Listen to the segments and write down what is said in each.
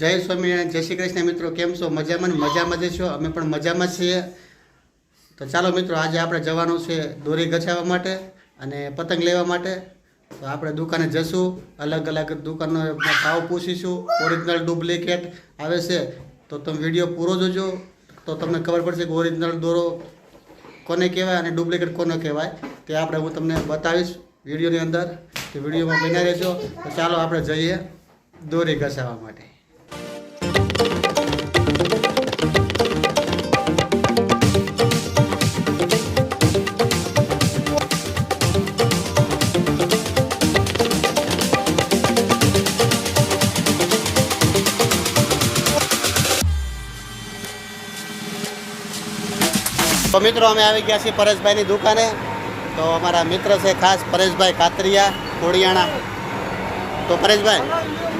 જય સ્વામિનારાયણ જય શ્રી કૃષ્ણ. મિત્રો, કેમ છો? મજામાં ને મજામાં જ છો? અમે પણ મજામાં છીએ. તો ચાલો મિત્રો, આજે આપણે જવાનું છે દોરી ગછાવવા માટે અને પતંગ લેવા માટે. તો આપણે દુકાને જશું, અલગ અલગ દુકાનનો ભાવ પૂછીશું ઓરિજિનલ ડુપ્લિકેટ આવે છે. તો તમે વીડિયો પૂરો જોજો. તો તમને ખબર પડશે કે ઓરિજિનલ દોરો કોને કહેવાય અને ડુપ્લિકેટ કોને કહેવાય. તે આપણે હું તમને બતાવીશ વિડીયોની અંદર. તો વિડીયોમાં બન્યા રહેજો. તો ચાલો આપણે જઈએ દોરી ઘસાવવા માટે. તો મિત્રો અમે આવી ગયા છીએ પરેશભાઈની દુકાને. તો અમારા મિત્ર છે ખાસ પરેશભાઈ કાતરિયા કોડિયાણા તો પરેશભાઈ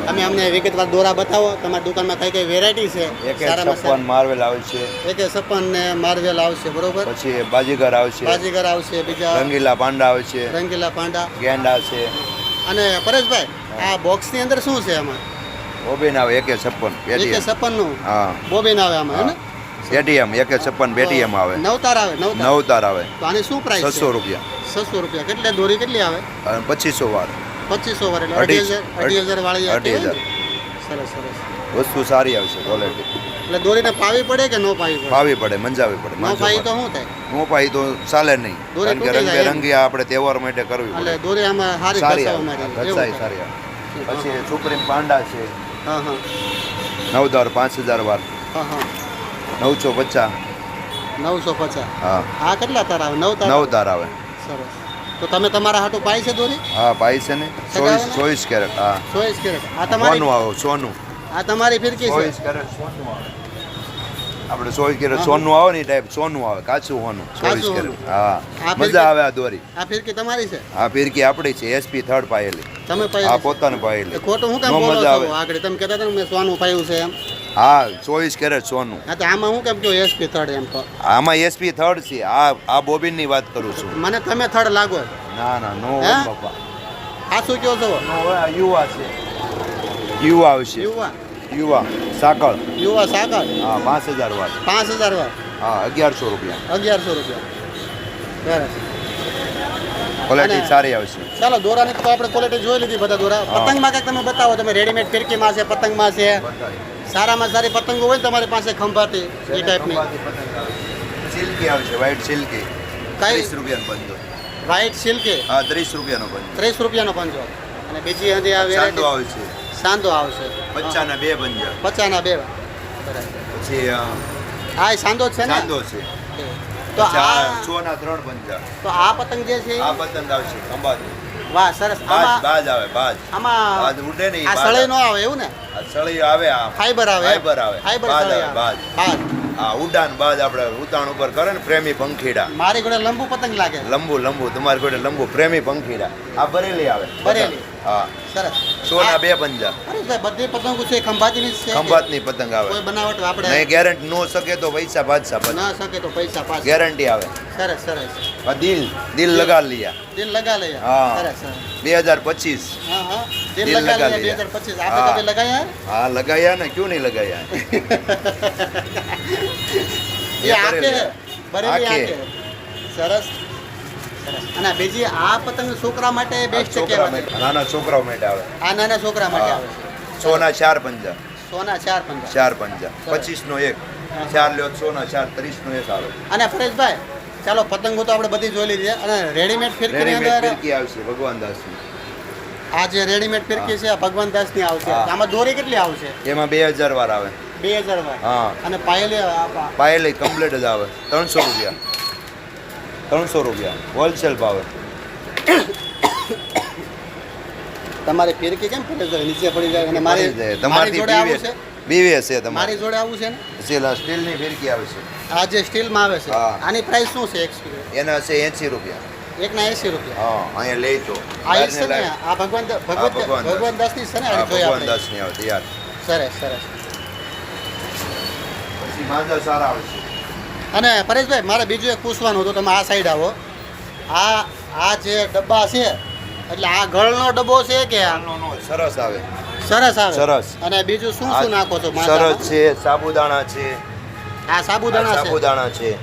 તમે અમને વિગતવાર દોરા બતાવો. તમારી દુકાનમાં કઈ કઈ વેરાયટી છે? છપ્પન માર્વેલ આવશે. એક છપ્પન ને માર્વેલ આવશે બરોબર? પછી બાજીગર આવશે. બાજીગર આવશે બીજા રંગીલા પાંડા આવશે. રંગીલા પાંડા. ગેંડા છે અને પરેશભાઈ આ બોક્સની અંદર શું છે આમાં? બોબીન આવે એકે છપ્પન એક છપ્પનનું હા. બોબીન આવે આમાં હે. ને એટીએમ એક છપ્પન બેટીએમ આવે. નવતાર આવે નવ તાર આવે. તો આની શું પ્રાઇસ છસો રૂપિયા. છસો રૂપિયા. કેટલે દોરી કેટલી આવે? પચીસો વાર. પચીસો વાર એટલે અઢી હજાર અઢી હજાર વાળી અઢી હજાર. સરસ સરસ. વસ્તુ સારી આવશે ક્વોલિટી એટલે દોરીને પાવી પડે કે નો પાવી પડે? પાવી પડે મંજાવી પડે નો પાવી તો શું થાય? નો પાવી તો ચાલે નહીં. દોરી કારણ કે રંગબેરંગી આપણે તહેવાર માટે કરવી એટલે દોરી આમાં સારી સારી. સારી આવે. પછી સુપ્રીમ પાંડા છે. હા હા. નવ દર પાંચ હજાર વાર. હા હા. નવસો પચાસ. નવસો પચાસ. હા. આ કેટલા તાર આવે? નવ તાર? નવ તાર આવે. સરસ. તો તમે તમારા હાટો પાઈ છે દોરી? હા પાઈ છે ને. ચોવીસ? ચોવીસ કેરેટ હા. ચોવીસ કેરેટ. આ તમારી સોનું આવે સોનું. આ તમારી ફિરકી છે? ચોવીસ કેરેટ સોનું આવે. આપણે ચોવીસ કેરેટ સોનું આવે ને ટાઈપ સોનું આવે કાચું સોનું ચોવીસ કેરેટ હા. મજા આવે આ દોરી. આ ફિરકી તમારી છે? આ ફિરકી આપણી છે એસપી થર્ડ પાયેલી. તમે આ પાઈ પોતાને પાયેલી. ખોટું હું કામ બોલો છો? આવે. આગળ. તમે કહેતા હતા મેં સોનું પાયું છે એમ. હા ચોવીસ કેરેટ સોનું. હા તો આમાં હું કેમ કહ્યું એસપી થર્ડ એમ તો? આમાં એસપી થર્ડ છે. આ આ બોબિનની વાત કરું છું. મને તમે થર્ડ લાગો ના ના નો હે? બાપા. આ શું કહો છો? નો હોય, આ યુવા છે. યુવા આવશે. યુવા? યુવા. સાકળ. યુવા સાગર હા પાંચ હજાર વાત પાંચ હજાર વાર હા અગિયારસો રૂપિયા. અગિયારસો રૂપિયા. બરાબર. ક્વોલિટી અને- સારી આવશે. ચાલો દોરાની તો આપણે ક્વોલિટી જોઈ લીધી બધા દોરા. પતંગ પતંગમાં કંઈક તમે બતાવો. તમે રેડીમેડ ફિરકીમાં છે પતંગમાં છે. સારામાં સારી પતંગો હોય ને તમારી પાસે ખંભાતી એ ટાઈપની સિલ્કી આવશે વ્હાઇટ સિલ્કી. ત્રીસ રૂપિયાનો પંજો. White silky? હા ત્રીસ રૂપિયાનો પંજો. ત્રીસ રૂપિયાનો પંજો. અને બીજી હજી આ વેરાયટી આવશે સાંધો આવશે પચાના બે પંજા. પચાના બે. પછી હા એ સાંધો છે ને? સાંધો છે. તો આ આ સોના ત્રણ પંજા. તો આ પતંગ જે છે આ પતંગ આવશે ખંભાતી. વાહ સરસ. આમાં બાજ આવે બાજ. આમાં બાજ ઉડે નહીં આ સળે નો આવે એવું ને? આ સળી આવે આ ફાઈબર આવે ફાઈબર આવે. ફાઈબર આવે. બાજ. બાજ. આ ઉડાન બાદ આપણે ઉતાણ ઉપર કરે ને પ્રેમી પંખીડા. મારી જોડે લંબુ પતંગ લાગે. લંબુ લંબુ તમારી કોઈ લંબુ પ્રેમી પંખીડા. આ બરેલી આવે બરેલી. હા. સરસ. સોના બે પંજા. બધી પતંગો છે ખંભાતની છે ખંભાતની પતંગ આવે. કોઈ બનાવટ આપણે નહીં ગેરંટી નો શકે તો પૈસા પાછા ના શકે તો પૈસા પાછા. ગેરંટી આવે. સરસ સરસ. આ દિલ દિલ લગા લિયા. દિલ લગા લિયા. હા. સરસ સરસ. બે હજાર પચીસ. હા હા. દિલ લગા લિયા લઈએ બે હજાર પચીસ. આપણે કભી લગાયા? હા લગાયા ને ક્યુ નહીં લગાયા? એ આંખે બરેલી. બરેલી આંખે. આંખે. સરસ. સરસ. અને બીજી આ પતંગ છોકરા માટે બેસ્ટ કહેવાય. નાના છોકરાઓ માટે આવે. આ નાના છોકરા માટે આવે સોના ચાર પંજા. સોના ચાર ચાર પંજા. પચીસ નો એક. ચાર લ્યો સોના ચાર ત્રીસ નો એક આવે. અને પરેશભાઈ ચાલો પતંગો તો આપણે બધી જોઈ લીધી. અને રેડીમેડ ફિરકી આવશે ભગવાન દાસની. આ જે રેડીમેડ ફિરકી છે આ ભગવાન દાસની આવશે. આમાં દોરી કેટલી આવશે? એમાં બે હજાર વાર આવે. બે હજાર હા. અને પાયેલી આ- કમ્પ્લીટ જ આવે. ત્રણસો રૂપિયા. ત્રણસો રૂપિયા. હોલસેલ ભાવે. તમારે ફિરકી કેમ ફૂટે છે? નીચે પડી જાય અને મારી પડી જાય. મારી તમારથી જોડે આવું છે? બીવીએસ છે મારી જોડે આવું છે ને? સ્ટીલ સ્ટીલની ફિરકી છે. આ જે સ્ટીલમાં આવે છે. આની પ્રાઇસ શું છે એના છે એંસી રૂપિયા. એકના એસી રૂપિયા. હા અહીંયા લઈ તો આ છે ને આ ભગવાન ભગવાન. ભગવાન દાસની છે ને ભગવાન દાસની આવતી યાર સરસ સરસ. પછી માંજા સારા આવશે અને પરેશભાઈ મારે બીજું એક પૂછવાનું હતું તમે આ સાઈડ આવો. આ આ જે ડબ્બા છે એટલે આ ગળનો ડબ્બો છે કે સરસ આવે. સરસ આવે? સરસ. અને બીજું શું શું નાખો છો સરસ છે સાબુદાણા છે. આ સાબુદાણા સાબુદાણા છે.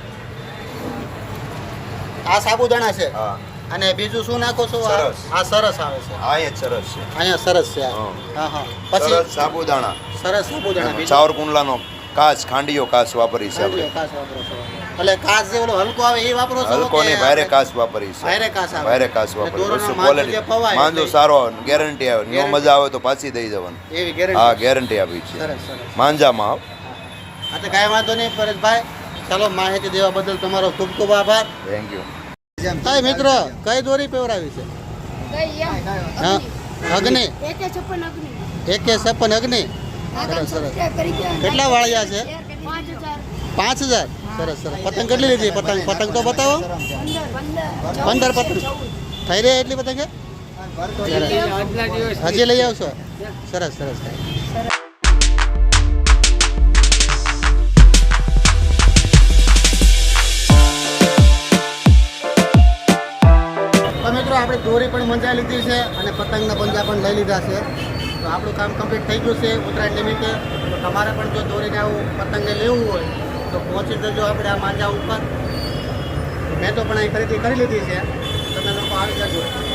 આ સાબુદાણા છે? હા. અને બીજું શું નાખો છો? આ સરસ. સરસ આવે છે. આ એ સરસ છે. અહીંયા સરસ છે. હા. હા પછી સરસ સાબુદાણા. સરસ સાબુદાણા ચાવર કુંડલાનો કાચ ખાંડીયો કાચ વાપરી છે આપણે કાચ વાપરો છો. એટલે કાચ જે ઓલો હલકો આવે એ વાપરો છો હલકો કે ને ભારે કાચ વાપરી છે ભારે કાચ આવે? ભારે કાચ વાપરો જે ક્વોલિટી માંજો સારો આવે ગેરંટી આવે. નો મજા આવે તો પાછી દઈ દેવાનું એવી હા ગેરંટી ગેરંટી આપી છે. સરસ સરસ. માંજામાં આવ. હા તો કાંઈ વાંધો નહીં પરેશભાઈ. ચાલો માહિતી દેવા બદલ તમારો ખૂબ ખૂબ આભાર. થેન્ક યુ હા મિત્ર કઈ દોરી પેવરાવી છે? અગ્નિ. એકે છપ્પન અગ્નિ. સરસ સરસ. કેટલા વાળિયા છે? પાંચ હજાર. સરસ સરસ. પતંગ કેટલી લીધી? પતંગ પતંગ તો બતાવો. પંદર પતંગ. થઈ રહી એટલી પતંગ હજી લઈ આવશો? સરસ સરસ તો મિત્રો આપણે દોરી પણ મજા લીધી છે અને પતંગના પંજા પણ લઈ લીધા છે. તો આપણું કામ કમ્પ્લીટ થઈ ગયું છે ઉત્તરાયણ નિમિત્તે. તો તમારે પણ જો દોરીને આવું પતંગને લેવું હોય, તો પહોંચી જજો આપણે આ માંજા ઉપર. મેં તો પણ અહીં ખરીદી કરી લીધી છે. તમે લોકો આવી જજો.